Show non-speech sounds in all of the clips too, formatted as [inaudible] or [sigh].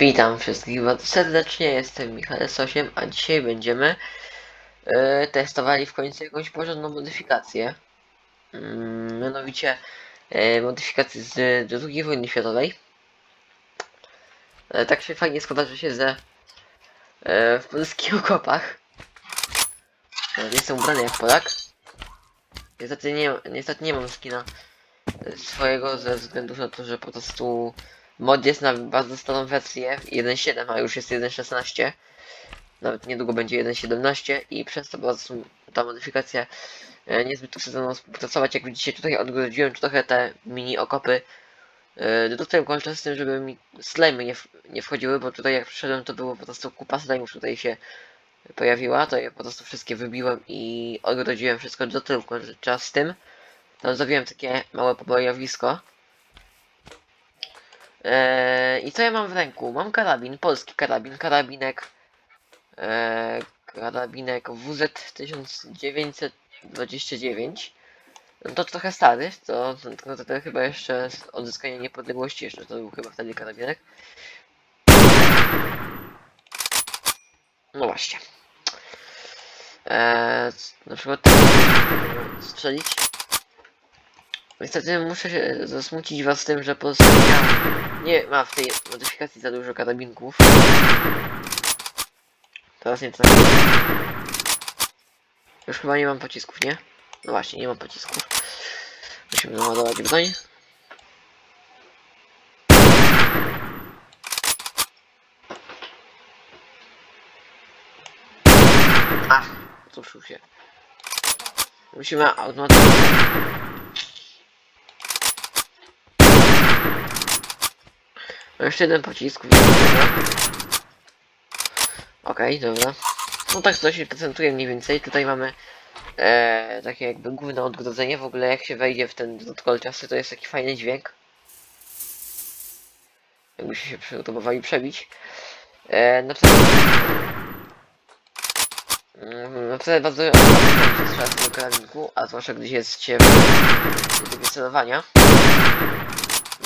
Witam wszystkich bardzo serdecznie, jestem Michał S8, a dzisiaj będziemy e, testowali w końcu jakąś porządną modyfikację. Mm, mianowicie e, modyfikację z II wojny światowej. E, tak się fajnie składa, że siedzę e, w polskich okopach. Nie jestem ubrany jak Polak. Niestety nie, niestety nie mam skina swojego ze względu na to, że po prostu Mod jest na bardzo starą wersję 1.7, a już jest 1.16. Nawet niedługo będzie 1.17 i przez to prostu ta modyfikacja e, niezbyt chce ze mną współpracować. Jak widzicie tutaj odgrodziłem trochę te mini okopy. E, Dostałem kończę z tym, żeby mi slimy nie, nie wchodziły, bo tutaj jak przyszedłem to było po prostu kupa slime'ów tutaj się pojawiła, to je po prostu wszystkie wybiłem i odgrodziłem wszystko do tyłu czas z tym. Tam zrobiłem takie małe pobojowisko. Eee, I co ja mam w ręku? Mam karabin, polski karabin, karabinek, eee, karabinek WZ 1929. No to trochę stary, to, to, to, to chyba jeszcze z odzyskania niepodległości jeszcze to był chyba wtedy karabinek. No właśnie. Eee, na przykład strzelić. Niestety muszę się zasmucić was tym, że Polska nie ma w tej modyfikacji za dużo karabinków. Teraz nie trafię. Już chyba nie mam pocisków, nie? No właśnie, nie mam pocisków. Musimy naładować broń. Ach, zuszył się. Musimy automatycznie... jeszcze jeden pocisk. Okej, dobra. No tak to się prezentuje mniej więcej. Tutaj mamy e, takie jakby główne odgrodzenie. W ogóle jak się wejdzie w ten drut kolczasty, to jest taki fajny dźwięk. Jakbyście się przygotowywali przebić. E, na przykład... Mm, Na przykład bardzo strzela z tego karabinku, a zwłaszcza gdy jest w do celowania.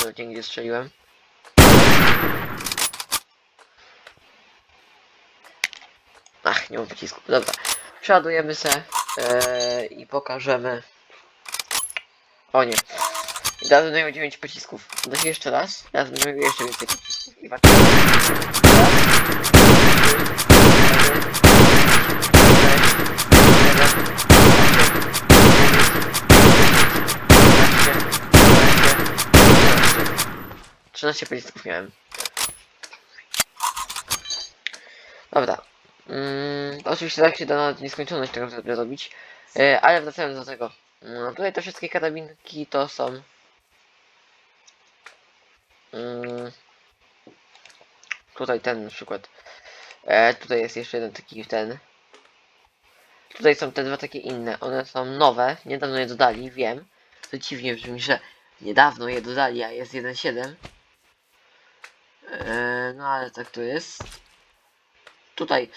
No, gdzie strzeliłem. Nie mam pocisku. Dobra. Przeładujemy se e, i pokażemy. O nie. I teraz będę miał 9 pocisków. Da się jeszcze raz. Teraz będę miał jeszcze więcej pocisków. I patrzcie. Trzynaście pocisków miałem. Dobra. Mm, oczywiście tak się da nawet nieskończoność tego sobie robić. E, ale wracając do tego. No, tutaj te wszystkie karabinki to są. Mm, tutaj ten na przykład. E, tutaj jest jeszcze jeden taki ten. Tutaj są te dwa takie inne. One są nowe. Niedawno je dodali, wiem. To dziwnie brzmi, że niedawno je dodali, a jest 1.7. E, no ale tak to jest tutaj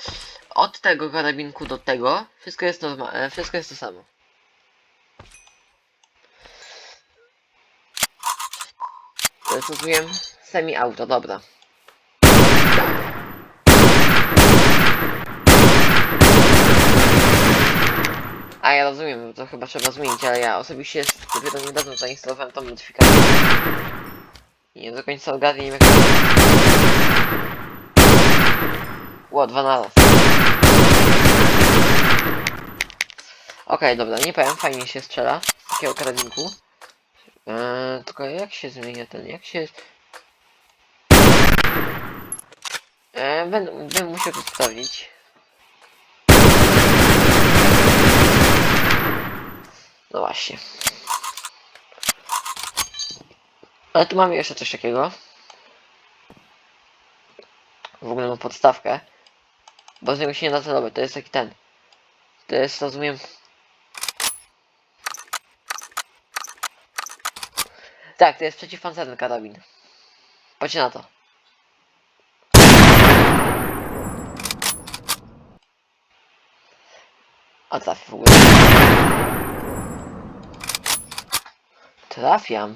od tego karabinku do tego wszystko jest normalne, wszystko jest to samo. Zrobiłem semi auto, dobra. A ja rozumiem, to chyba trzeba zmienić, ale ja osobiście dopiero niedawno zainstalowałem tą modyfikację. I nie do końca ogarniam jak... Ło, dwa na raz. Okej, dobra, nie powiem, fajnie się strzela z takiego karabinku. Eee, tylko jak się zmienia ten, jak się... Eee, będę, będę musiał to sprawdzić. No właśnie. Ale tu mamy jeszcze coś takiego. W ogóle mam podstawkę. Bo z niego się nie da celować, to jest taki ten. To jest, rozumiem... Tak, to jest przeciwpancerny karabin. Patrzcie na to. A trafię w ogóle. Trafiam.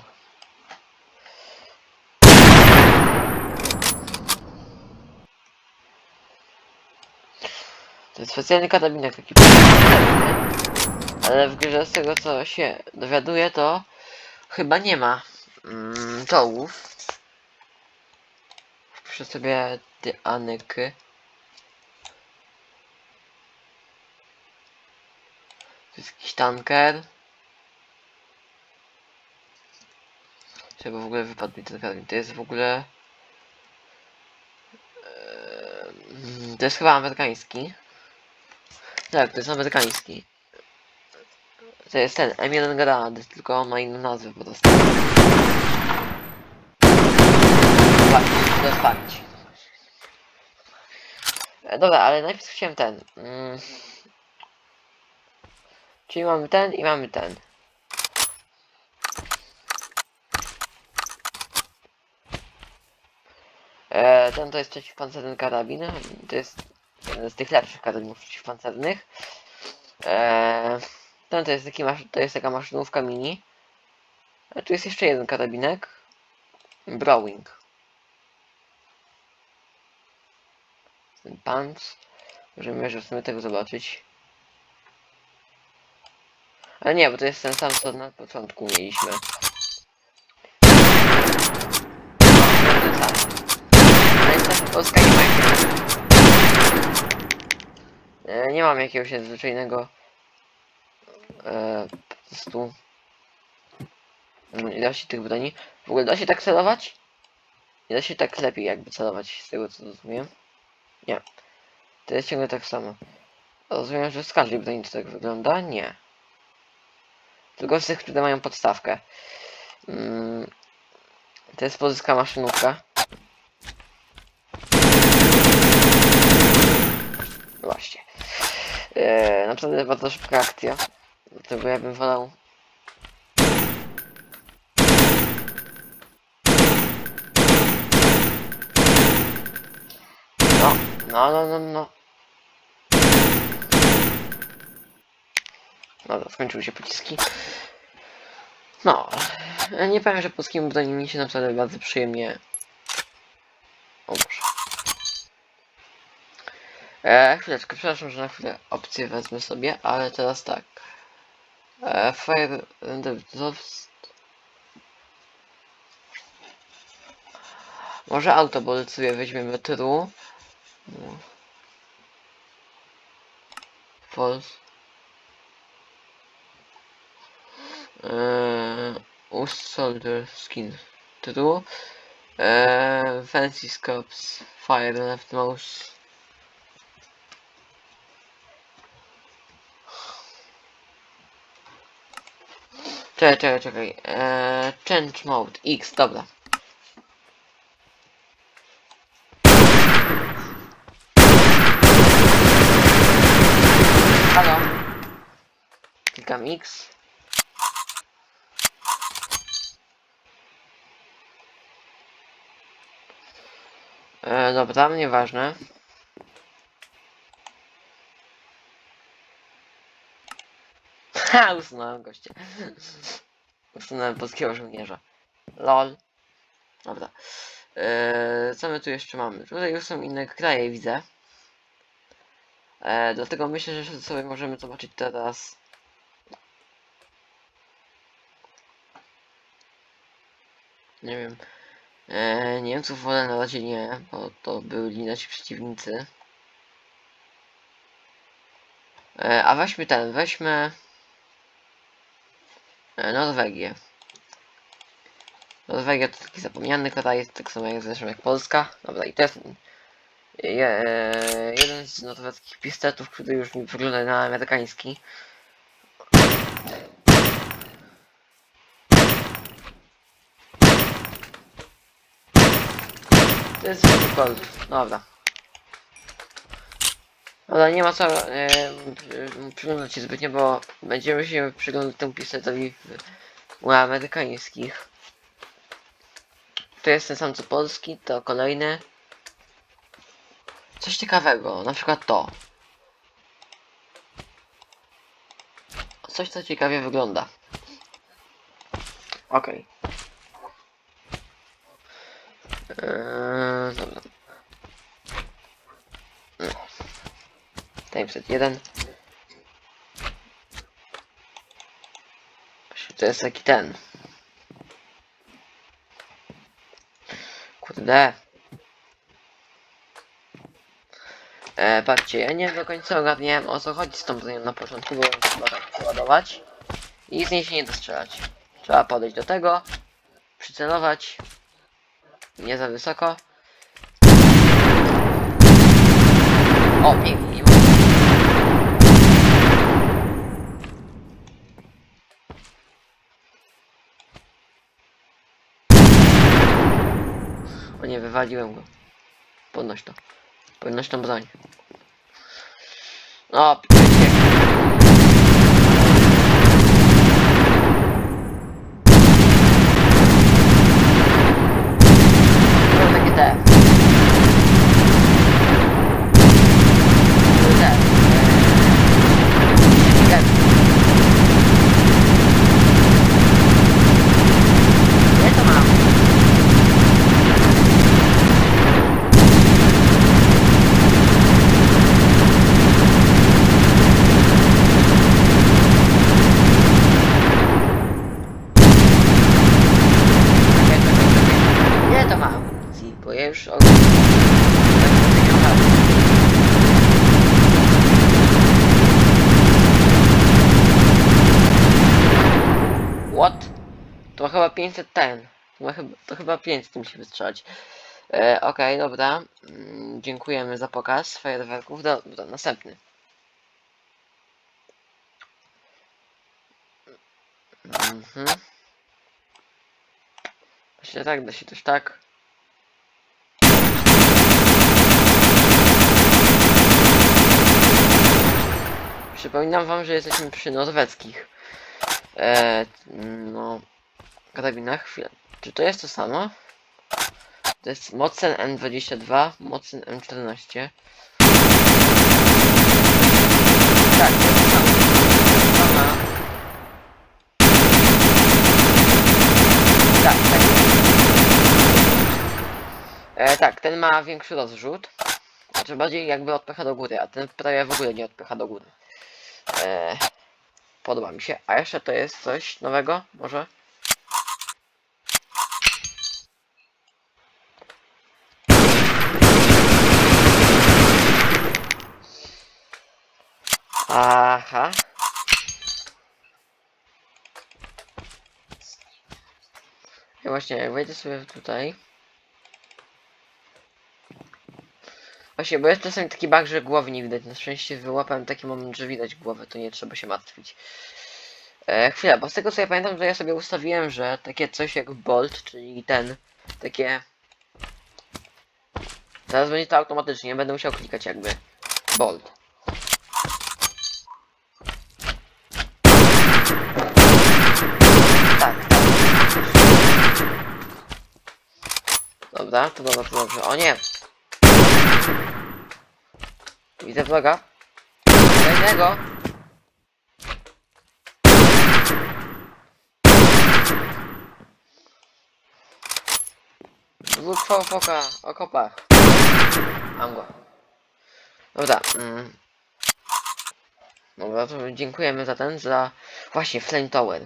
To jest specjalny karabinek taki ale w grze z tego co się dowiaduję to chyba nie ma mm, czołgów. Wpiszę sobie ty anyky. To jest jakiś tanker. Czego w ogóle wypadł mi ten karabin? To jest w ogóle... Eee, To jest chyba amerykański. Tak, to jest amerykański. To jest ten M1 Garand, tylko on ma inną nazwę po prostu. Pamięć. E, Dobra, ale najpierw chciałem ten. Mm. Czyli mamy ten i mamy ten. E, ten to jest przeciwpancerny karabin. To jest z tych lepszych karabinów przeciwpancernych. E, ten to jest, taki to jest taka maszynówka mini. A tu jest jeszcze jeden karabinek. Browing. Ten punch. Możemy że w tego zobaczyć. Ale nie, bo to jest ten sam co na początku mieliśmy. Ten sam. Ale niestety Polska nie ma jakiegoś... E, Nie mam jakiegoś nadzwyczajnego... E, po prostu... ilości tych broni. W ogóle da się tak celować? Nie da się tak lepiej jakby celować, z tego co rozumiem. Nie. To jest ciągle tak samo. Rozumiem, że z każdej broni to tak wygląda? Nie. Tylko z tych, które mają podstawkę. Mm, to jest pozyska maszynówka. Właśnie. Eee, naprawdę bardzo szybka akcja. Dlatego ja bym wolał... No, no, no, no, no. Dobra, skończyły się pociski. No, nie powiem, że polskim broni mi się naprawdę bardzo przyjemnie... O Boże. E, chwileczkę, przepraszam, że na chwilę opcję wezmę sobie, ale teraz tak. E, Fire. Może auto, bo sobie weźmiemy tyru. False. Eee, Ust Soldier Skin. Tytuł. Eee, fancy Scopes. Fire Left Mouse. Czekaj, czekaj, czekaj. Eee, change mode. X, dobra. Halo. Klikam X. E, dobra, nieważne. Ha, usunąłem goście. Usunąłem polskiego żołnierza. LOL. Dobra. E, co my tu jeszcze mamy? Tutaj już są inne kraje, widzę. E, dlatego myślę, że sobie możemy zobaczyć teraz. Nie wiem. E, Niemców wolę na razie nie, bo to byli nasi przeciwnicy. E, a weźmy ten, weźmy Norwegię. Norwegia to taki zapomniany kraj, tak samo jak zresztą jak Polska. Dobra, i to jest je, e, jeden z norweskich pistoletów, który już mi wygląda na amerykański. To jest tylko Dobra. Dobra, nie ma co e, przy- przyglądać się zbytnio, bo będziemy się przyglądać temu pistoletowi w, u amerykańskich. To jest ten sam co polski, to kolejny. Coś ciekawego, na przykład to. Coś co ciekawie wygląda. Okej. Eee, dobra. No. 701. To jest taki ten. Kurde. E, patrzcie, ja nie do końca ogarniałem o co chodzi z tą bronią na początku, bo trzeba tak przeładować i z niej się nie dostrzelać. Trzeba podejść do tego, przycelować, nie za wysoko. O, pięknie. O nie, wywaliłem go. Podnoś to. Podnoś tą broń. O, pięknie. To takie te. Te. Te. Nie to mam. Czekaj, czekaj, czekaj. Nie to ma amunicji, bo ja już ogólnie... What? To chyba 500 ten. To chyba, to chyba 500 musi wystrzelać. E, Okej, dobra. Mm, dziękujemy za pokaz fajerwerków. Do, do, następny. Mhm. Się tak, da się też tak. Przypominam wam, że jesteśmy przy norweckich. E, no, karabinach. Chwilę. Czy to jest to samo? To jest Mocen M22, Mocen M14. Tak, to jest to samo. Sama. Tak, tak. E, tak, ten ma większy rozrzut. Znaczy bardziej jakby odpycha do góry, a ten prawie w ogóle nie odpycha do góry. E, podoba mi się. A jeszcze to jest coś nowego? Może? Aha. Ja właśnie, jak wejdę sobie tutaj. Właśnie, bo jest czasami taki bug, że głowy nie widać. Na szczęście wyłapałem taki moment, że widać głowę, to nie trzeba się martwić. E, chwila, bo z tego co ja pamiętam, to ja sobie ustawiłem, że takie coś jak Bolt, czyli ten, takie... Teraz będzie to automatycznie, będę musiał klikać jakby. Bolt. Dobra, to dobra, to dobrze. O nie! Widzę vloga. Kolejnego. Zwód foka, okopach. Mam go. Dobra, mm. Dobra, to dziękujemy za ten, za... Właśnie, Flame Tower.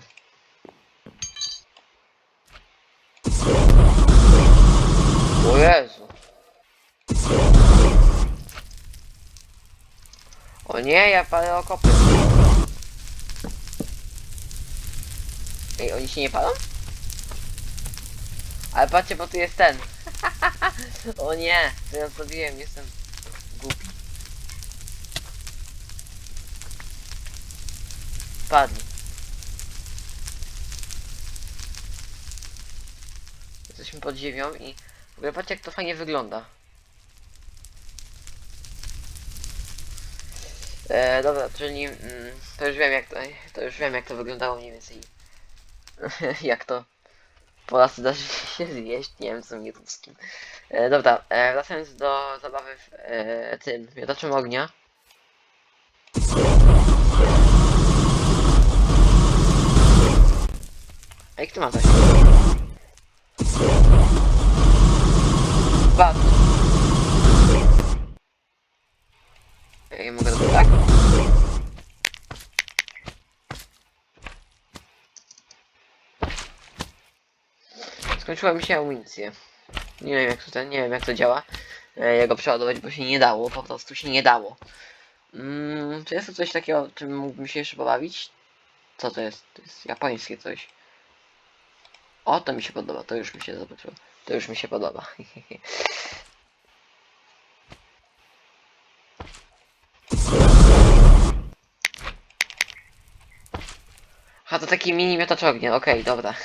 O Jezu. O nie, ja palę okopy. Ej, oni się nie palą? Ale patrzcie, bo tu jest ten. [laughs] o nie, to ja zrobiłem, jestem głupi. Padli. Jesteśmy pod ziemią i patrzcie jak to fajnie wygląda. E, dobra, czyli mm, to już wiem jak to, to już wiem jak to wyglądało mniej więcej. [laughs] jak to Polacy da [laughs] się zjeść, nie wiem co mi ruskim. E, dobra, e, wracając do zabawy w e, tym miotaczem ognia. Ej, kto ma coś? Bad. I mogę to tak? Skończyła mi się amunicja. Nie wiem jak to, nie wiem jak to działa. E, ja go przeładować, bo się nie dało, po prostu się nie dało. Mm, czy jest to coś takiego, czym mógłbym się jeszcze pobawić? Co to jest? To jest japońskie coś. O, to mi się podoba, to już mi się zobaczyło. To już mi się podoba. [laughs] A to taki mini miotacz ognia, okej, dobra. [laughs]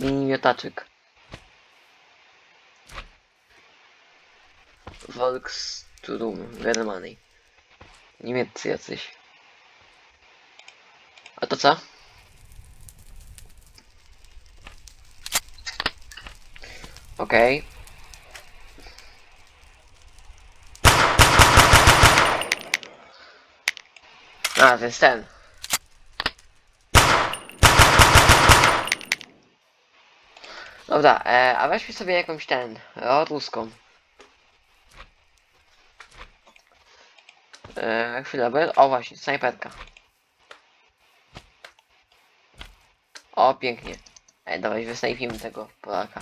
mini miotaczyk. Volksturm Germany. Niemieccy jacyś. A to co? Okej. A, to jest ten. Dobra, e, a weźmy sobie jakąś ten, o, ruską. E, chwilę, bo... O właśnie, snajperka. O, pięknie. Ej, dawaj, wysnajpimy tego Polaka.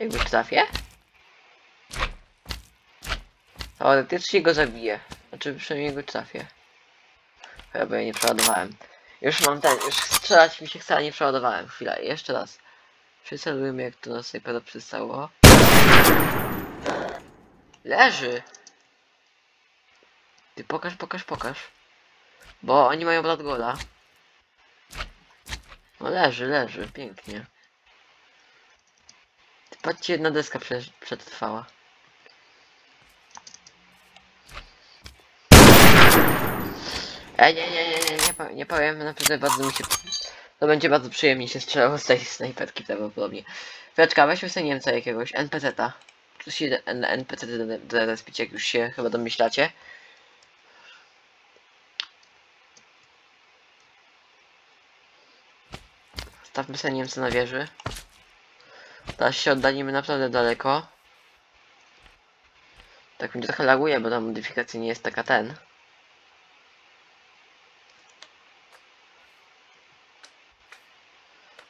Jakby trafię? Teoretycznie go zabiję. Znaczy przynajmniej go trafię. Chyba ja nie przeładowałem. Już mam ten, już strzelać mi się chce, nie przeładowałem. Chwila, jeszcze raz. Przycelujmy jak to na snajpera przystało. Leży! Ty pokaż, pokaż, pokaż. Bo oni mają Bloodgola. No leży, leży, pięknie. Patrzcie, jedna deska prze, przetrwała. Ej, nie, nie, nie, nie, nie, powiem, nie powiem, naprawdę bardzo mi się... To będzie bardzo przyjemnie się strzelało z tej snajperki prawdopodobnie. Feczka, weźmy sobie Niemca jakiegoś. Tu się NPC respić, jak już się chyba domyślacie. Stawmy sobie Niemca na wieży. Teraz się oddalimy naprawdę daleko. Tak mnie trochę laguje, bo ta modyfikacja nie jest taka ten.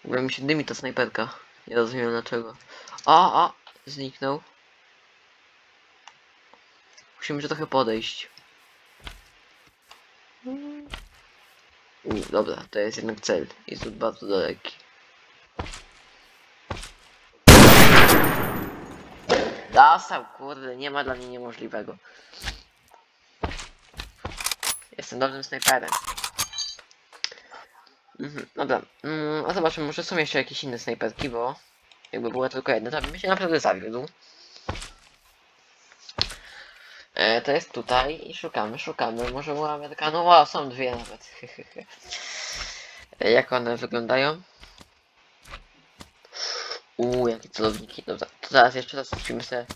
Ogóle mi się dymi ta snajperka. Nie rozumiem dlaczego. O, o! Zniknął. Musimy się trochę podejść. U, dobra, to jest jednak cel. Jest tu bardzo daleki. Dostał, kurde, nie ma dla mnie niemożliwego. Jestem dobrym snajperem. Mhm, dobra, mm, a zobaczymy, może są jeszcze jakieś inne snajperki, bo jakby była tylko jedna, to bym się naprawdę zawiódł. E, to jest tutaj i szukamy, szukamy. Może u Amerykanów, o, są dwie nawet. [laughs] e, jak one wyglądają? Uuu, jakie celowniki. Dobra, to zaraz jeszcze raz spimy sobie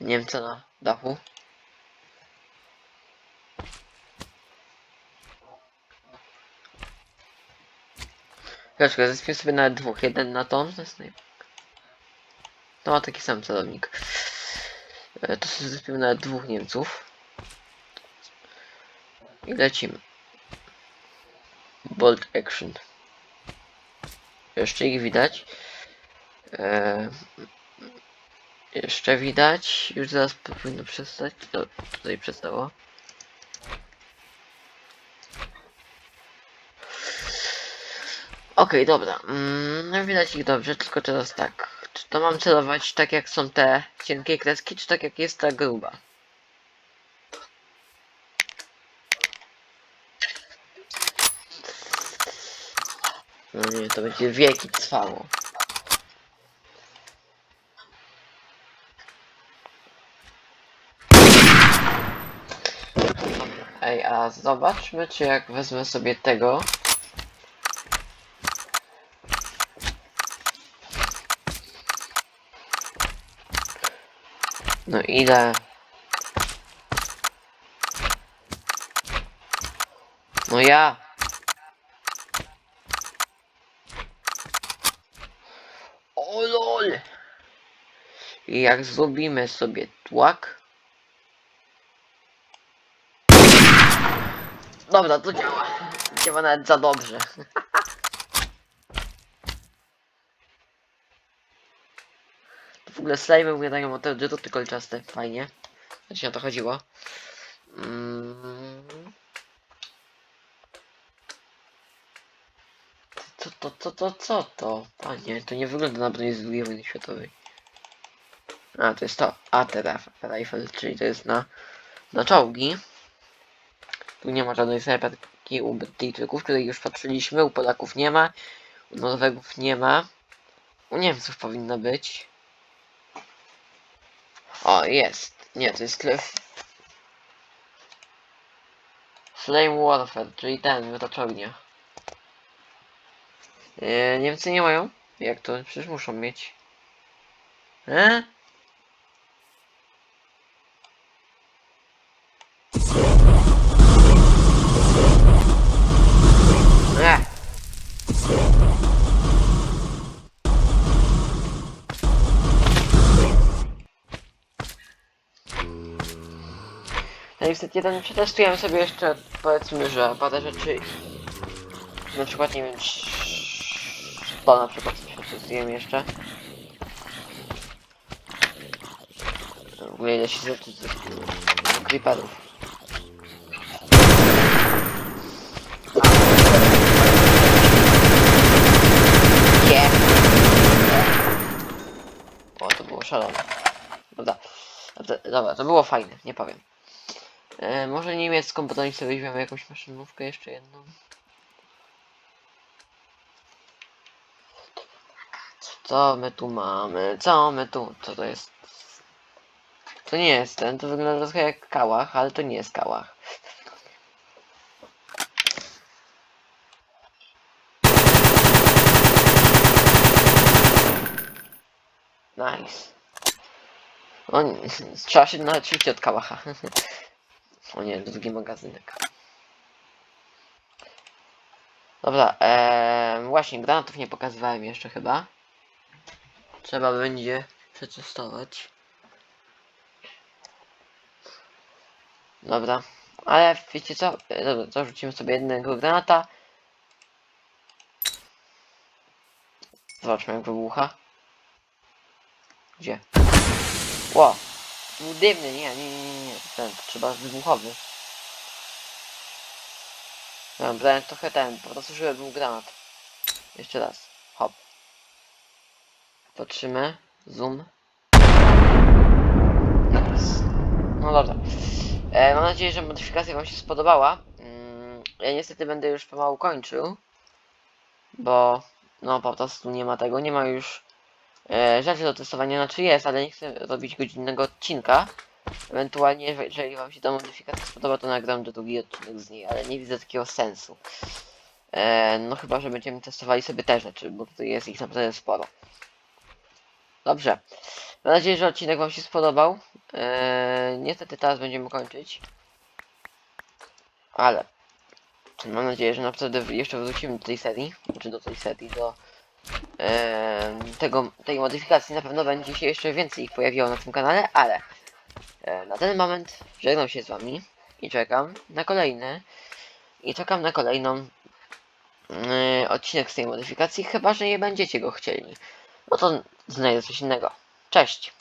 Niemca na dachu. Chwileczkę, zespię sobie nawet dwóch. Jeden na ton, to jest naj... To ma taki sam celownik. E, To sobie zespimy nawet dwóch Niemców. I lecimy. Bolt action. Jeszcze ich widać. E, jeszcze widać. Już zaraz powinno przestać. To tutaj przestało. Okej, dobra. Mm, no widać ich dobrze, tylko teraz tak. Czy to mam celować tak jak są te cienkie kreski, czy tak jak jest ta gruba? No nie, to będzie wieki trwało. Ej, a zobaczmy, czy jak wezmę sobie tego. No ile? No ja. O lol. I jak zrobimy sobie tłak. Dobra, to działa. Działa nawet za dobrze. W ogóle slajmy umierają od to kolczaste. Fajnie. Znaczy o to chodziło. Mm. Co to, co to, co to? Panie, to nie wygląda na broń z II wojny światowej. A, to jest to. AT Rifle, czyli to jest na, na czołgi. Tu nie ma żadnej snajperki u Brytyjczyków, której już patrzyliśmy. U Polaków nie ma. U Norwegów nie ma. U Niemców powinno być. O, jest. Nie, to jest klef. Flame Warfare, czyli ten, wytoczownia. Yy, Niemcy nie mają? Jak to? Przecież muszą mieć. E. Wtedy jeden przetestujemy sobie jeszcze, powiedzmy, że parę rzeczy. Na przykład, nie wiem, to na przykład przetestujemy jeszcze. W ogóle ile się rzeczy z creeperów. O, to było szalone. Dobra, Dobra, to było fajne, nie powiem. E, może niemiecką, bo do nich sobie weźmiemy jakąś maszynówkę, jeszcze jedną. Co my tu mamy? Co my tu? Co to jest? To nie jest ten, to wygląda trochę jak kałach, ale to nie jest kałach. Nice. O nie, [laughs] trzeba się nauczyć od kałacha. [laughs] O nie, drugi magazynek. Dobra, ee, właśnie, granatów nie pokazywałem jeszcze chyba. Trzeba będzie przetestować. Dobra, ale wiecie co? E, Dobra, to rzucimy sobie jednego granata. Zobaczmy jak wybucha. Gdzie? Ło! Był dymny, nie, nie, nie, nie. Ten, trzeba wybuchowy. Dobra, trochę ten, po prostu żeby był granat. Jeszcze raz. Hop. Patrzymy. Zoom. No dobra. E, mam nadzieję, że modyfikacja wam się spodobała. Mm, ja niestety będę już pomału kończył. Bo no po prostu nie ma tego, nie ma już e, rzeczy do testowania, znaczy jest, ale nie chcę robić godzinnego odcinka. Ewentualnie, jeżeli- wam się ta modyfikacja spodoba, to nagram drugi odcinek z niej, ale nie widzę takiego sensu. E, no chyba, że będziemy testowali sobie te rzeczy, bo tutaj jest ich naprawdę sporo. Dobrze. Mam nadzieję, że odcinek wam się spodobał. E, niestety teraz będziemy kończyć. Ale mam nadzieję, że naprawdę jeszcze wrócimy do tej serii, czy do tej serii, do e, tego, tej modyfikacji. Na pewno będzie się jeszcze więcej ich pojawiło na tym kanale, ale e, na ten moment żegnam się z wami i czekam na kolejny i czekam na kolejną e, odcinek z tej modyfikacji, chyba że nie będziecie go chcieli. No to znajdę coś innego. Cześć!